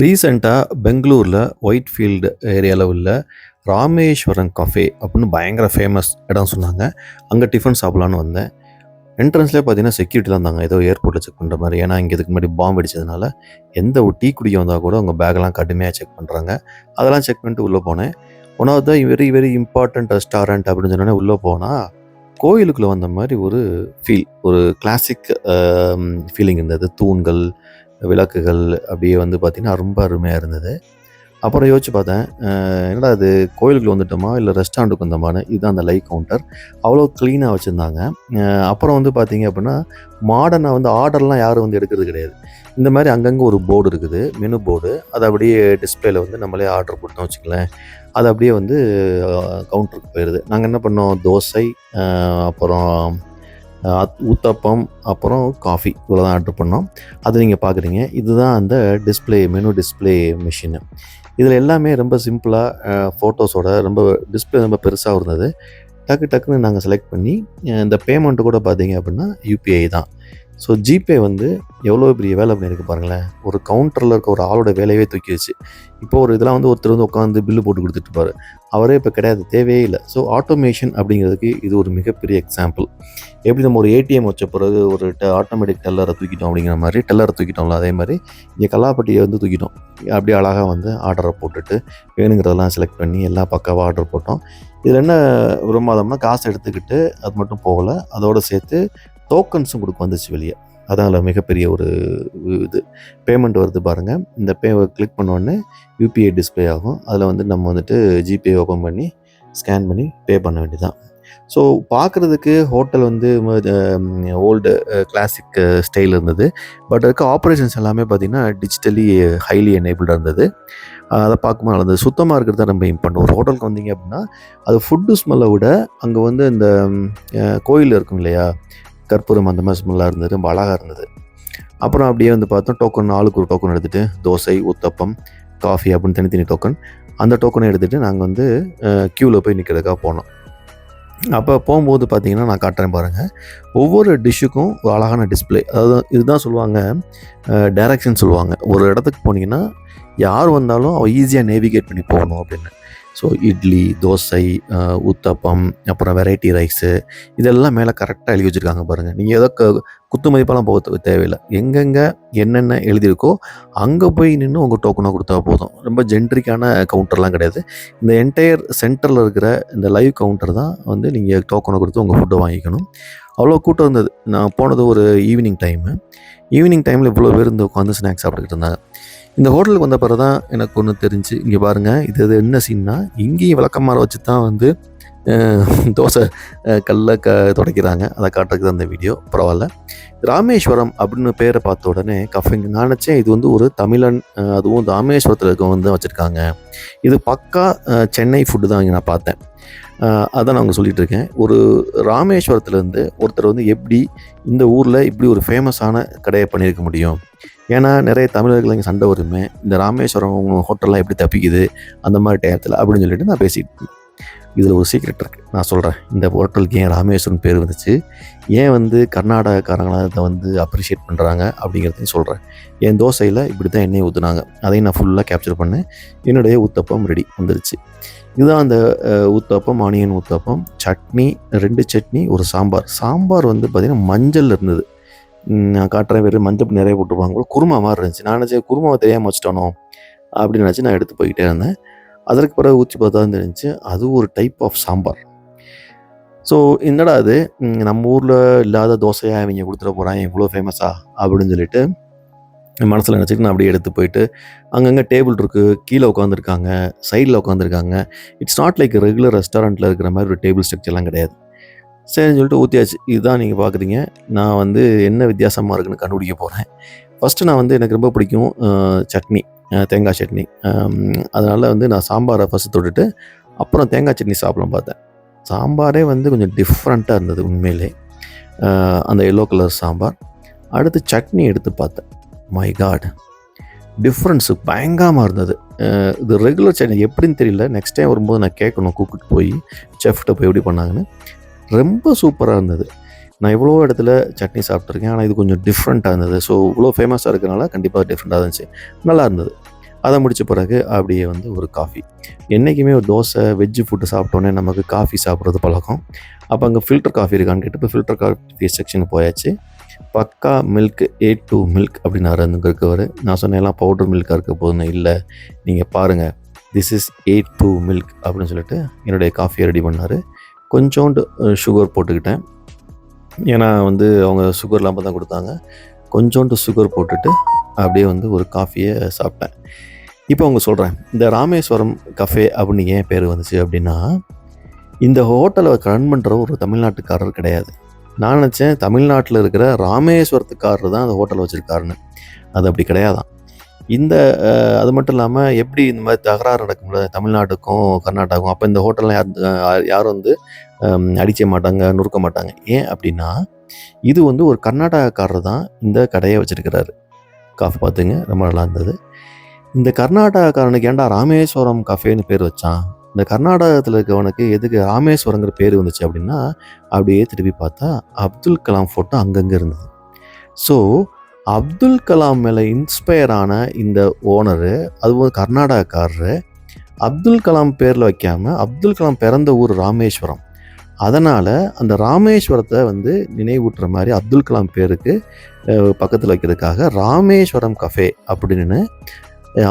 ரீசெண்டாக பெங்களூரில் white field ஏரியாவில் உள்ள ராமேஸ்வரன் கஃபே அப்படின்னு பயங்கர ஃபேமஸ் இடம் சொன்னாங்க. அங்கே டிஃபன் சாப்பிட்லான்னு வந்தேன். என்ட்ரன்ஸ்லேயே பார்த்தீங்கன்னா செக்யூரிட்டிலாம் இருந்தாங்க. ஏதோ ஏர்போர்ட்டில் செக் பண்ணுற மாதிரி. ஏன்னா இங்கே இதுக்கு முன்னாடி பாம்பு அடித்ததுனால எந்த ஒரு டீ குடிக்க வந்தால் கூட அவங்க பேக்கெல்லாம் கடுமையாக செக் பண்ணுறாங்க அதெல்லாம் செக் பண்ணிட்டு உள்ளே போனேன். One of the very very important restaurant அப்படின்னு சொன்னோன்னே உள்ளே போனால் கோயிலுக்குள்ளே வந்த மாதிரி ஒரு ஃபீல் ஒரு கிளாசிக் ஃபீலிங் இருந்தது. தூண்கள் விளக்குகள் அப்படியே வந்து பார்த்திங்கன்னா ரொம்ப அருமையாக இருந்தது. அப்புறம் யோசிச்சு பார்த்தேன் என்னடா அது கோயிலுக்கு வந்துட்டோமா? இல்லை ரெஸ்டாரண்ட்டுக்கு வந்தோமான்னு? இதுதான் அந்த லைக் கவுண்டர் அவ்வளோ க்ளீனாக வச்சுருந்தாங்க. அப்புறம் வந்து பார்த்தீங்க அப்படின்னா மாடர்னாக வந்து ஆர்டர்லாம் யாரும் வந்து எடுக்கிறது கிடையாது. இந்த மாதிரி அங்கங்கே ஒரு போர்டு இருக்குது மெனு போர்டு அதை அப்படியே டிஸ்பிளேல வந்து நம்மளே ஆர்டர் கொடுத்தோம் வச்சுக்கலேன் அது அப்படியே வந்து கவுண்டருக்கு போயிடுது நாங்கள் என்ன பண்ணோம்? தோசை அப்புறம் ஊத்தப்பம் அப்புறம் காஃபி இவ்வளோ தான் ஆர்டர் பண்ணோம். அது நீங்கள் பார்க்குறீங்க இதுதான் அந்த டிஸ்ப்ளே மெனு டிஸ்பிளே மிஷினு இதில் எல்லாமே ரொம்ப சிம்பிளாக ஃபோட்டோஸோட ரொம்ப டிஸ்ப்ளே ரொம்ப பெருசாக இருந்தது. டக்கு டக்குன்னு நாங்கள் செலக்ட் பண்ணி இந்த பேமெண்ட்டு கூட பார்த்தீங்க அப்படின்னா யூபிஐ தான். ஸோ ஜிபே வந்து எவ்வளோ பெரிய வேலை பண்ணியிருக்கு பாருங்களேன். ஒரு கவுண்டரில் இருக்க ஒரு ஆளோட வேலையவே தூக்கி வச்சு. இப்போ ஒரு இதெல்லாம் வந்து ஒருத்தர் வந்து உட்காந்து பில்லு போட்டு கொடுத்துட்டுப்பாரு அவரே இப்போ கிடையாது தேவையே இல்லை. ஸோ ஆட்டோமேஷன் அப்படிங்கிறதுக்கு இது ஒரு மிகப்பெரிய எக்ஸாம்பிள் எப்படி நம்ம ஒரு ஏடிஎம் வச்ச பிறகு ஒரு ஆட்டோமேட்டிக் டெல்லரை தூக்கிட்டோம் அப்படிங்கிற மாதிரி டெல்லரை தூக்கிட்டோம்ல அதே மாதிரி இங்கே கல்லாப்பட்டியை வந்து தூக்கிட்டோம். அப்படியே அழகாக வந்து ஆர்டரை போட்டுட்டு வேணுங்கிறதெல்லாம் செலக்ட் பண்ணி எல்லா பக்காவாக ஆர்டர் போட்டோம். இதில் என்ன விரும்பாதோம்னா காசு எடுத்துக்கிட்டு அது மட்டும் போகலை. அதோடு சேர்த்து டோக்கன்ஸும் கொடுக்க வந்துச்சு வெளியே. அதான் அதில் மிகப்பெரிய ஒரு இது. பேமெண்ட் வருது பாருங்கள் இந்த பே கிளிக் பண்ணோடனே யூபிஐ டிஸ்ப்ளே ஆகும். அதில் வந்து நம்ம வந்துட்டு ஜிபே ஓப்பன் பண்ணி ஸ்கேன் பண்ணி பே பண்ண வேண்டியதான் ஸோ பார்க்குறதுக்கு ஹோட்டல் வந்து ஓல்டு கிளாசிக் ஸ்டைல் இருந்தது. பட் இருக்க ஆப்ரேஷன்ஸ் எல்லாமே பார்த்திங்கன்னா டிஜிட்டலி ஹைலி எனேபிள்டாக இருந்தது. அதை பார்க்கும்போது நல்லது சுத்தமாக இருக்கிறது தான் ரொம்ப இம்பார்ட்டன்ட் ஒரு ஹோட்டலுக்கு வந்தீங்க அப்படின்னா அது ஃபுட்டு ஸ்மெல்லை விட அங்கே வந்து இந்த கோயில் இருக்கும் இல்லையா? கற்பூரம் அந்த மாதிரி ஸ்மெல்லாக இருந்தது ரொம்ப அழகாக இருந்தது. அப்புறம் அப்படியே வந்து பார்த்தோம் டோக்கன் ஆளுக்கு ஒரு டோக்கன் எடுத்துகிட்டு தோசை ஊத்தப்பம் காஃபி அப்படின்னு தனித்தனி டோக்கன் அந்த டோக்கனை எடுத்துகிட்டு நாங்கள் வந்து க்யூவில் போய் நிற்கிறதுக்காக போனோம். அப்போ போகும்போது பார்த்தீங்கன்னா நான் காட்டுறேன் பாருங்கள் ஒவ்வொரு டிஷ்ஷுக்கும் ஒரு அழகான டிஸ்ப்ளே அதாவது இதுதான் சொல்லுவாங்க டைரக்ஷன் சொல்லுவாங்க. ஒரு இடத்துக்கு போனீங்கன்னா யார் வந்தாலும் அவள் ஈஸியாக நேவிகேட் பண்ணி போகணும் அப்படின்னு. ஸோ இட்லி தோசை ஊத்தப்பம் அப்புறம் வெரைட்டி ரைஸு இதெல்லாம் மேலே கரெக்டாக எழுதி வச்சுருக்காங்க பாருங்கள் நீங்கள் ஏதோ க குத்து மதிப்பெல்லாம் போக தேவையில்லை. எங்கெங்கே என்னென்ன எழுதியிருக்கோ அங்கே போய் நின்று உங்கள் டோக்கனை கொடுத்தா போதும். ரொம்ப ஜென்ட்ரிக்கான கவுண்டர்லாம் கிடையாது. இந்த என்டையர் சென்டரில் இருக்கிற இந்த லைவ் கவுண்டர் தான் வந்து நீங்கள் டோக்கனை கொடுத்து உங்கள் ஃபுட்டை வாங்கிக்கணும். அவ்வளோ கூட்டம் இருந்தது. நான் போனது ஒரு ஈவினிங் டைமு ஈவினிங் டைமில் இவ்வளோ பேர் இந்த உட்காந்து ஸ்நாக்ஸ் சாப்பிட்டுக்கிட்டு இருந்தாங்க. இந்த ஹோட்டலுக்கு வந்த பிறகு தான் எனக்கு ஒன்று தெரிஞ்சு. இங்கே பாருங்கள் இது இது என்ன சீன்னா இங்கேயும் விளக்கமாற வச்சு தான் வந்து தோசை கல்லை க துடைக்கிறாங்க. அதை காட்டுறதுக்கு தான் இந்த வீடியோ பரவாயில்ல. ராமேஸ்வரம் அப்படின்னு பேரை பார்த்த உடனே கஃபிங் நான் நினச்சேன் இது வந்து ஒரு தமிழன் அதுவும் ராமேஸ்வரத்தில் இருக்க வந்து வச்சுருக்காங்க. இது பக்கா சென்னை ஃபுட்டு தான் இங்கே நான் பார்த்தேன். அதான் நான் அவங்க சொல்லிட்டு இருக்கேன் ஒரு ராமேஸ்வரத்துலேருந்து ஒருத்தர் வந்து எப்படி இந்த ஊரில் இப்படி ஒரு ஃபேமஸான கடையை பண்ணியிருக்க முடியும்? ஏன்னா நிறைய தமிழர்கள் இங்கே சண்டை வருமே இந்த ராமேஸ்வரம் ஹோட்டல்லாம் எப்படி தப்பிக்குது? அந்த மாதிரி டயத்தில் அப்படின்னு சொல்லிட்டு நான் பேசிட்டு இதில் ஒரு சீக்ரெட் இருக்குது நான் சொல்கிறேன் இந்த ஹோட்டலுக்கு ஏன் ராமேஸ்வரன் பேர் வந்துச்சு? ஏன் வந்து கர்நாடகக்காரங்களாம் இதை வந்து அப்ரிஷியேட் பண்ணுறாங்க அப்படிங்கிறதையும் சொல்கிறேன் என் தோசையில் இப்படி தான் எண்ணெய் ஊற்றுனாங்க அதையும் நான் ஃபுல்லாக கேப்சர் பண்ணேன். என்னுடைய ஊத்தப்பம் ரெடி வந்துருச்சு. இதுதான் அந்த ஊத்தப்பம் ஆனியன் ஊத்தப்பம் சட்னி ரெண்டு சட்னி ஒரு சாம்பார். சாம்பார் வந்து பார்த்திங்கன்னா மஞ்சள் இருந்தது. நான் காட்டுறேன் வெறும் மஞ்சள் நிறைய போட்டுருப்பாங்க. குருமா மாதிரி இருந்துச்சு. நான் நினச்சேன் குருமாவை தெரியாமல் வச்சுட்டானோ அப்படின்னு நினச்சி நான் எடுத்து போய்கிட்டே இருந்தேன். அதற்கு பிறகு ஊற்றி பார்த்தா தான் தெரிஞ்சு அது ஒரு டைப் ஆஃப் சாம்பார். ஸோ என்னடா அது நம்ம ஊரில் இல்லாத தோசையாக இவங்க கொடுத்துட போகிறாங்க இவ்வளோ ஃபேமஸா அப்படின்னு சொல்லிட்டு மனசில் நினச்சிட்டு நான் அப்படியே எடுத்து போயிட்டு அங்கங்கே டேபிள் இருக்குது கீழே உட்காந்துருக்காங்க சைடில் உட்காந்துருக்காங்க இட்ஸ் நாட் லைக் ரெகுலர் ரெஸ்டாரண்ட்டில் இருக்கிற மாதிரி ஒரு டேபிள் ஸ்ட்ரக்சர்லாம் கிடையாது. சரின்னு சொல்லிட்டு ஊற்றியாச்சு இதுதான் நீங்கள் பார்க்குறீங்க நான் வந்து என்ன வித்தியாசமாக இருக்குன்னு கண்டுபிடிக்க போகிறேன் ஃபஸ்ட்டு நான் வந்து எனக்கு ரொம்ப பிடிக்கும் சட்னி. தேங்காய் சட்னி. அதனால் வந்து நான் சாம்பாரை ஃபஸ்ட்டு தொட்டுட்டு அப்புறம் தேங்காய் சட்னி சாப்பிடலாம் பார்த்தேன். சாம்பாரே வந்து கொஞ்சம் டிஃப்ரெண்ட்டாக இருந்தது உண்மையிலே. அந்த எல்லோ கலர் சாம்பார். அடுத்து சட்னி எடுத்து பார்த்தேன். மை காட் டிஃப்ரென்ஸு பயங்கரமாக இருந்தது. இது ரெகுலர் சட்னி எப்படின்னு தெரியல. நெக்ஸ்ட் டைம் வரும்போது நான் கேட்கணும் கூப்பிட்டு போய் செஃப்ட்ட போய் எப்படி பண்ணாங்கன்னு. ரொம்ப சூப்பராக இருந்தது. நான் இவ்வளோ இடத்துல சட்னி சாப்பிட்ருக்கேன் ஆனால் இது கொஞ்சம் டிஃப்ரெண்ட்டாக இருந்தது. ஸோ இவ்வளோ ஃபேமஸாக இருக்கனால கண்டிப்பாக டிஃப்ரெண்ட்டாக இருந்துச்சு. நல்லா இருந்தது. அதை முடித்த பிறகு அப்படியே வந்து ஒரு காஃபி என்றைக்குமே ஒரு தோசை வெஜ்ஜு ஃபுட்டு சாப்பிட்டோன்னே நமக்கு காஃபி சாப்பிட்றது பழக்கம். அப்போ அங்கே ஃபில்டர் காஃபி இருக்கான்னு கேட்டு இப்போ ஃபில்டர் காஃபி செக்ஷனுக்கு போயாச்சு. பக்கா மில்க் ஏ டூ மில்க் அப்படின்னு அங்கே இருக்கவர் நான் சொன்னேன் எல்லாம் பவுடர் மில்காக இருக்க போதுன்னு? இல்லை. நீங்கள் பாருங்கள் this is A two milk அப்படின்னு சொல்லிட்டு என்னுடைய காஃபியை ரெடி பண்ணார். கொஞ்சோண்டு சுகர் போட்டுக்கிட்டேன். ஏன்னா வந்து அவங்க சுகர் இல்லாமல் தான் கொடுத்தாங்க. கொஞ்சோண்டு சுகர் போட்டுட்டு அப்படியே வந்து ஒரு காஃபியை சாப்பிட்டேன். இப்போ அவங்க சொல்கிறேன் இந்த ராமேஸ்வரம் கஃபே அப்படின்னு ஏன் பேர் வந்துச்சு அப்படின்னா இந்த ஹோட்டலை ரன் பண்ணுற ஒரு தமிழ்நாட்டுக்காரர் கிடையாது. நான் நினச்சேன் தமிழ்நாட்டில் இருக்கிற ராமேஸ்வரத்துக்காரர் தான் அந்த ஹோட்டல் வச்சுருக்காருன்னு. அது அப்படி கிடையாதான். இந்த அது மட்டும் இல்லாமல் எப்படி இந்த மாதிரி தகராறு நடக்கும்ல தமிழ்நாட்டுக்கும் கர்நாடகாவுக்கும். அப்போ இந்த ஹோட்டல்லாம் யார் யாரும் வந்து அடிக்க மாட்டாங்க நொறுக்க மாட்டாங்க. ஏன் அப்படின்னா இது வந்து ஒரு கர்நாடகாக்காரர் தான் இந்த கடையை வச்சுருக்கிறாரு. காஃபி பார்த்துங்க ரொம்ப நல்லா இருந்தது. இந்த கர்நாடகாக்காரனுக்கு ஏன்டா ராமேஸ்வரம் கஃபேன்னு பேர் வச்சான்? இந்த கர்நாடகத்தில் இருக்கவனுக்கு எதுக்கு ராமேஸ்வரங்கிற பேர் வந்துச்சு அப்படின்னா அப்படியே திருப்பி பார்த்தா அப்துல் கலாம் ஃபோட்டோ அங்கங்கே இருந்தது. ஸோ அப்துல் கலாம் மேலே இன்ஸ்பயர் ஆன இந்த ஓனரு அதுவும் கர்நாடகக்காரரு அப்துல் கலாம் பேரில் வைக்காமல் அப்துல் கலாம் பிறந்த ஊர் ராமேஸ்வரம். அதனால் அந்த ராமேஸ்வரத்தை வந்து நினைவூட்டுற மாதிரி அப்துல் கலாம் பேருக்கு பக்கத்தில் வைக்கிறதுக்காக ராமேஸ்வரம் கஃபே அப்படின்னு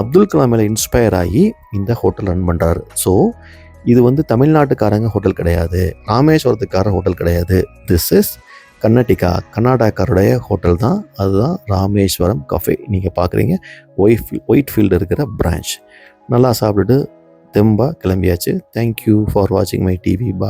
அப்துல் கலாம் மேலே இன்ஸ்பயர் ஆகி இந்த ஹோட்டல் ரன் பண்ணுறாரு ஸோ இது வந்து தமிழ்நாட்டுக்காரங்க ஹோட்டல் கிடையாது ராமேஸ்வரத்துக்கார ஹோட்டல் கிடையாது. திஸ் இஸ் கர்நாடிகா கர்நாடகாருடைய ஹோட்டல் தான் அதுதான் ராமேஸ்வரம் கஃபே நீங்கள் பார்க்குறீங்க ஒயிட் ஒயிட் ஃபீல்டு இருக்கிற பிரான்ச் நல்லா சாப்பிட்டுட்டு தெம்பாக கிளம்பியாச்சு. தேங்க்யூ ஃபார் வாட்சிங் மை டிவி பாய்